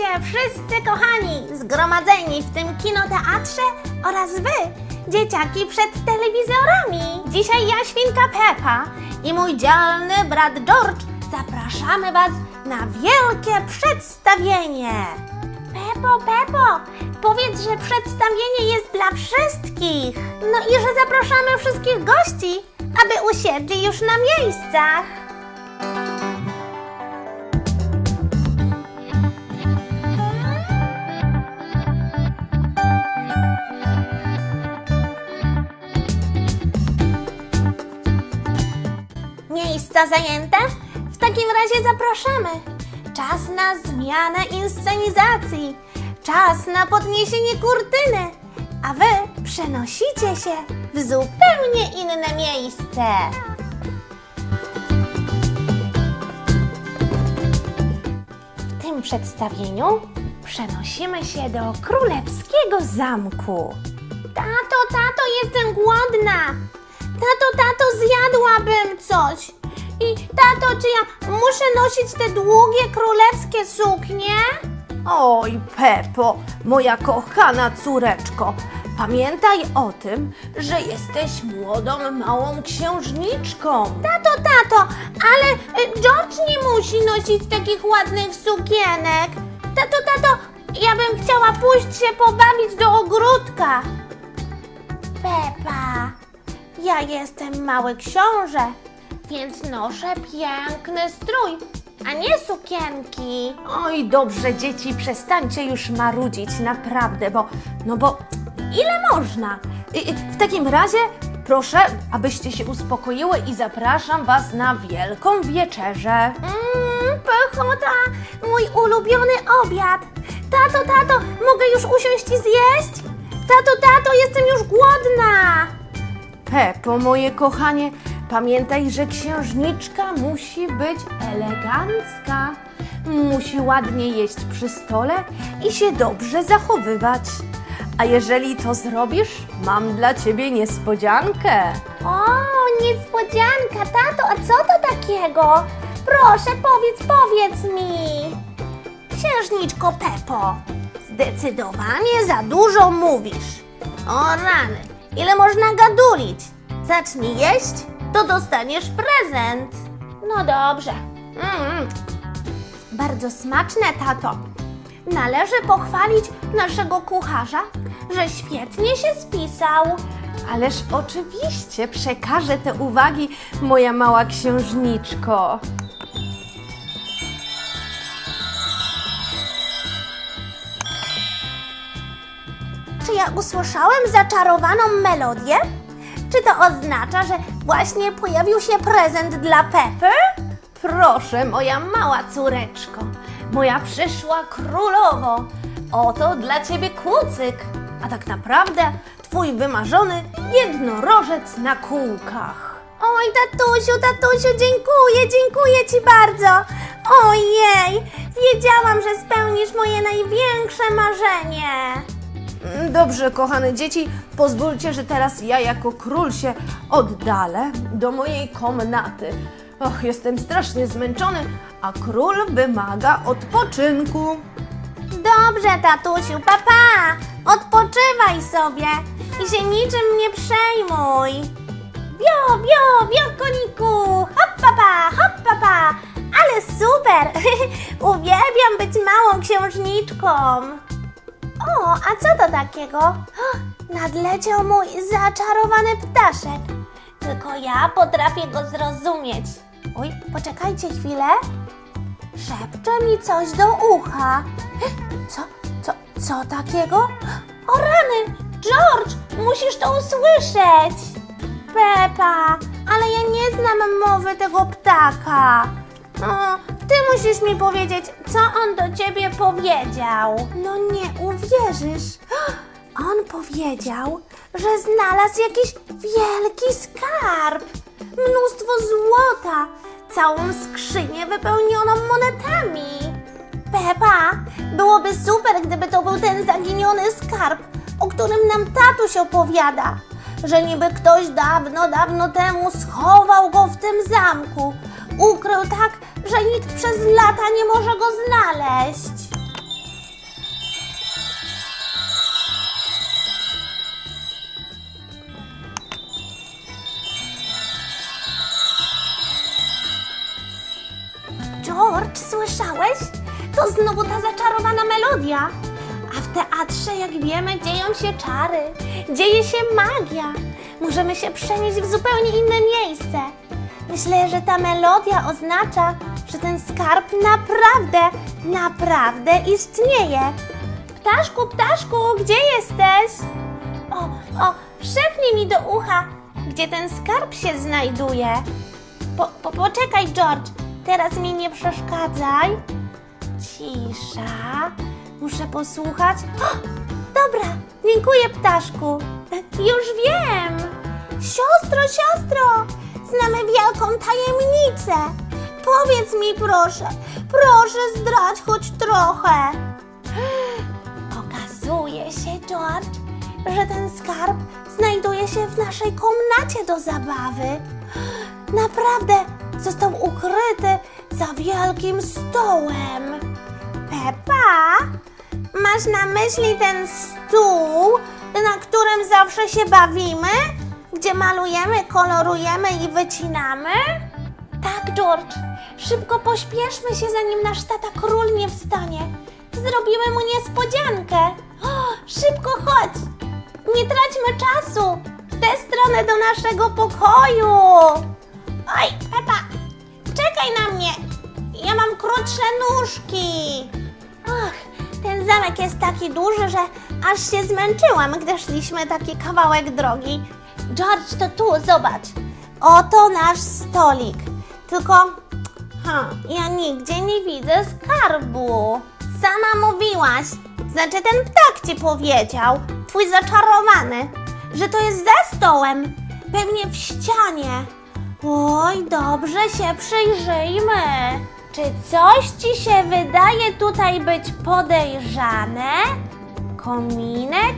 Witajcie wszyscy kochani, zgromadzeni w tym kinoteatrze oraz wy, dzieciaki przed telewizorami. Dzisiaj ja, świnka Pepa i mój dzielny brat George zapraszamy was na wielkie przedstawienie. Pepo, Pepo, powiedz, że przedstawienie jest dla wszystkich. No i że zapraszamy wszystkich gości, aby usiedli już na miejscach. Miejsca zajęte? W takim razie zapraszamy. Czas na zmianę inscenizacji. Czas na podniesienie kurtyny. A wy przenosicie się w zupełnie inne miejsce. W tym przedstawieniu przenosimy się do królewskiego zamku. Tato, tato, jestem głodna. Tato, tato, zjadłabym coś. I tato, czy ja muszę nosić te długie królewskie suknie? Oj, Pepo, moja kochana córeczko, pamiętaj o tym, że jesteś młodą, małą księżniczką. Tato, tato, ale y, George nie musi nosić takich ładnych sukienek. Tato, tato, ja bym chciała pójść się pobawić do ogródka. Pepa, ja jestem mały książę, więc noszę piękny strój, a nie sukienki. Oj, dobrze, dzieci, przestańcie już marudzić, naprawdę, bo, no bo ile można? I- i W takim razie proszę, abyście się uspokoiły i zapraszam was na wielką wieczerzę. Mmm, pychota, mój ulubiony obiad. Tato, tato, mogę już usiąść i zjeść? Tato, tato, jestem już głodna. Pepo, moje kochanie, pamiętaj, że księżniczka musi być elegancka. Musi ładnie jeść przy stole i się dobrze zachowywać. A jeżeli to zrobisz, mam dla ciebie niespodziankę. O, niespodzianka, tato, a co to takiego? Proszę, powiedz, powiedz mi. Księżniczko Pepo, zdecydowanie za dużo mówisz. O rany, ile można gadulić? Zacznij jeść, to dostaniesz prezent. No dobrze. Mm, bardzo smaczne, tato. Należy pochwalić naszego kucharza, że świetnie się spisał. Ależ oczywiście przekażę te uwagi, moja mała księżniczko. Czy ja usłyszałem zaczarowaną melodię? Czy to oznacza, że właśnie pojawił się prezent dla Pepy? Proszę, moja mała córeczko, moja przyszła królowo, oto dla ciebie kucyk, a tak naprawdę twój wymarzony jednorożec na kółkach. Oj, tatusiu, tatusiu, dziękuję, dziękuję ci bardzo. Ojej, wiedziałam, że spełnisz moje największe marzenie. Dobrze, kochane dzieci, pozwólcie, że teraz ja jako król się oddalę do mojej komnaty. Och, jestem strasznie zmęczony, a król wymaga odpoczynku. Dobrze, tatusiu, papa, odpoczywaj sobie i się niczym nie przejmuj. Bio, bio, bio, koniku, hop, papa, hop, papa, ale super, uwielbiam być małą księżniczką. O, a co to takiego? Nadleciał mój zaczarowany ptaszek. Tylko ja potrafię go zrozumieć. Oj, poczekajcie chwilę. Szepcze mi coś do ucha. Co, co, co takiego? O rany! George, musisz to usłyszeć! Pepa, ale ja nie znam mowy tego ptaka. O, ty musisz mi powiedzieć, co on do ciebie powiedział. No nie uwierzysz. On powiedział, że znalazł jakiś wielki skarb. Mnóstwo złota. Całą skrzynię wypełnioną monetami. Pepa, byłoby super, gdyby to był ten zaginiony skarb, o którym nam tatuś opowiada. Że niby ktoś dawno, dawno temu schował go w tym zamku. Ukrył tak, że nikt przez lata nie może go znaleźć. George, słyszałeś? To znowu ta zaczarowana melodia. A w teatrze, jak wiemy, dzieją się czary, dzieje się magia. Możemy się przenieść w zupełnie inne miejsce. Myślę, że ta melodia oznacza, że ten skarb naprawdę, naprawdę istnieje. Ptaszku, ptaszku, gdzie jesteś? O, o, szepnij mi do ucha, gdzie ten skarb się znajduje. Po, po, poczekaj, George, teraz mi nie przeszkadzaj. Cisza, muszę posłuchać. O, dobra, dziękuję, ptaszku. Już wiem. Siostro, siostro, znamy wielką tajemnicę. Powiedz mi, proszę, proszę zdrać choć trochę. Okazuje się, George, że ten skarb znajduje się w naszej komnacie do zabawy. Naprawdę został ukryty za wielkim stołem. Pepa, masz na myśli ten stół, na którym zawsze się bawimy? Gdzie malujemy, kolorujemy i wycinamy? Tak, George. Szybko pośpieszmy się, zanim nasz tata król nie wstanie. Zrobimy mu niespodziankę. O, szybko chodź. Nie traćmy czasu. W tę stronę do naszego pokoju. Oj, Pepa, czekaj na mnie. Ja mam krótsze nóżki. Ach, ten zamek jest taki duży, że aż się zmęczyłam, gdy szliśmy taki kawałek drogi. George, to tu, zobacz. Oto nasz stolik. Tylko, ha, ja nigdzie nie widzę skarbu. Sama mówiłaś, znaczy ten ptak ci powiedział, twój zaczarowany, że to jest za stołem, pewnie w ścianie. Oj, dobrze się przyjrzyjmy. Czy coś ci się wydaje tutaj być podejrzane? Kominek?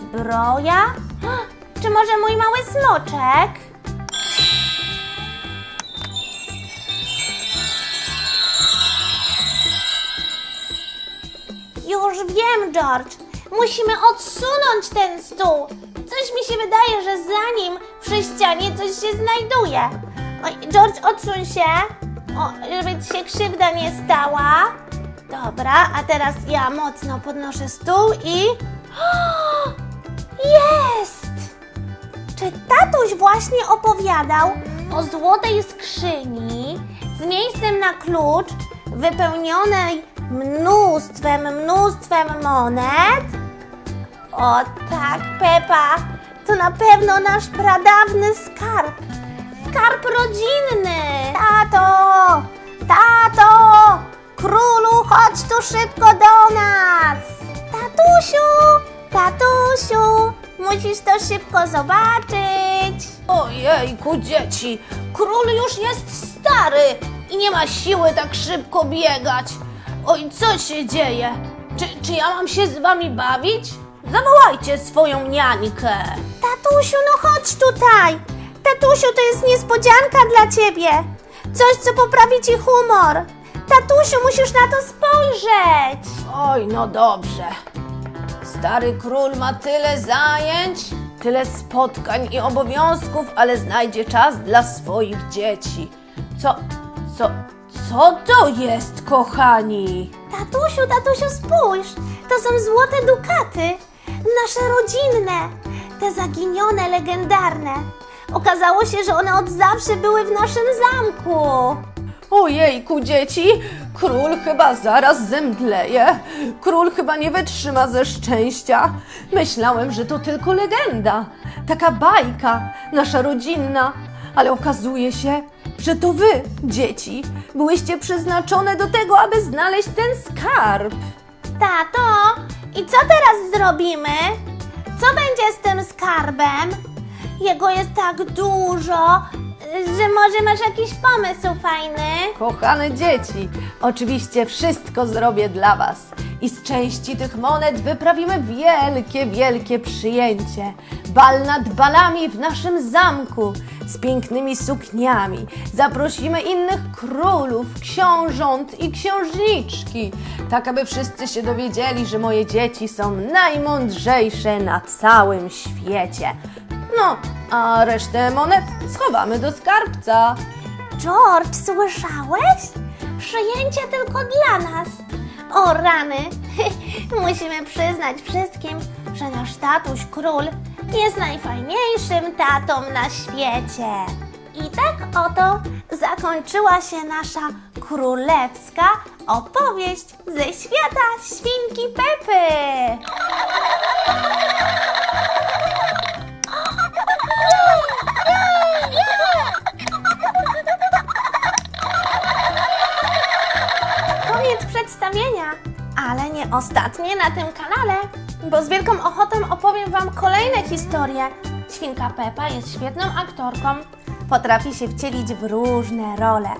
Zbroja? Czy może mój mały smoczek? Już wiem, George. Musimy odsunąć ten stół. Coś mi się wydaje, że za nim przy ścianie coś się znajduje. Oj, George, odsuń się, o, żeby ci się krzywda nie stała. Dobra, a teraz ja mocno podnoszę stół i... O, jest! Czy tatuś właśnie opowiadał o złotej skrzyni z miejscem na klucz wypełnionej mnóstwem, mnóstwem monet? O tak, Pepa, to na pewno nasz pradawny skarb. Skarb rodzinny. Tato, tato, królu, chodź tu szybko do nas. Tatusiu, tatusiu, musisz to szybko zobaczyć. Ojejku, dzieci, król już jest stary i nie ma siły tak szybko biegać. Oj, co się dzieje? Czy, czy ja mam się z wami bawić? Zawołajcie swoją niańkę. Tatusiu, no chodź tutaj. Tatusiu, to jest niespodzianka dla ciebie. Coś, co poprawi ci humor. Tatusiu, musisz na to spojrzeć. Oj, no dobrze. Stary król ma tyle zajęć, tyle spotkań i obowiązków, ale znajdzie czas dla swoich dzieci. Co, co, co to jest, kochani? Tatusiu, tatusiu, spójrz. To są złote dukaty. Nasze rodzinne. Te zaginione, legendarne. Okazało się, że one od zawsze były w naszym zamku. Ojejku, dzieci, król chyba zaraz zemdleje. Król chyba nie wytrzyma ze szczęścia. Myślałem, że to tylko legenda, taka bajka, nasza rodzinna, ale okazuje się, że to wy, dzieci, byłyście przeznaczone do tego, aby znaleźć ten skarb. Tato, i co teraz zrobimy? Co będzie z tym skarbem? Jego jest tak dużo, że może masz jakiś pomysł fajny? Kochane dzieci, oczywiście wszystko zrobię dla Was. I z części tych monet wyprawimy wielkie, wielkie przyjęcie. Bal nad balami w naszym zamku z pięknymi sukniami. Zaprosimy innych królów, książąt i księżniczki, tak aby wszyscy się dowiedzieli, że moje dzieci są najmądrzejsze na całym świecie. No, a resztę monet schowamy do skarbca. George, słyszałeś? Przyjęcie tylko dla nas. O rany! Musimy przyznać wszystkim, że nasz tatuś król jest najfajniejszym tatą na świecie. I tak oto zakończyła się nasza królewska opowieść ze świata świnki Pepy. Koniec przedstawienia, ale nie ostatnie na tym kanale, bo z wielką ochotą opowiem Wam kolejne historie. Świnka Pepa jest świetną aktorką, potrafi się wcielić w różne role.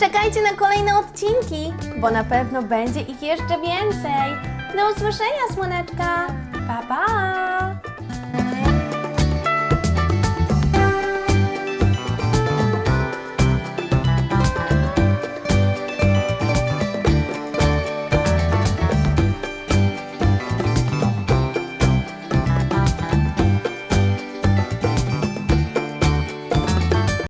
Czekajcie na kolejne odcinki, bo na pewno będzie ich jeszcze więcej. Do usłyszenia, słoneczka. Pa, pa!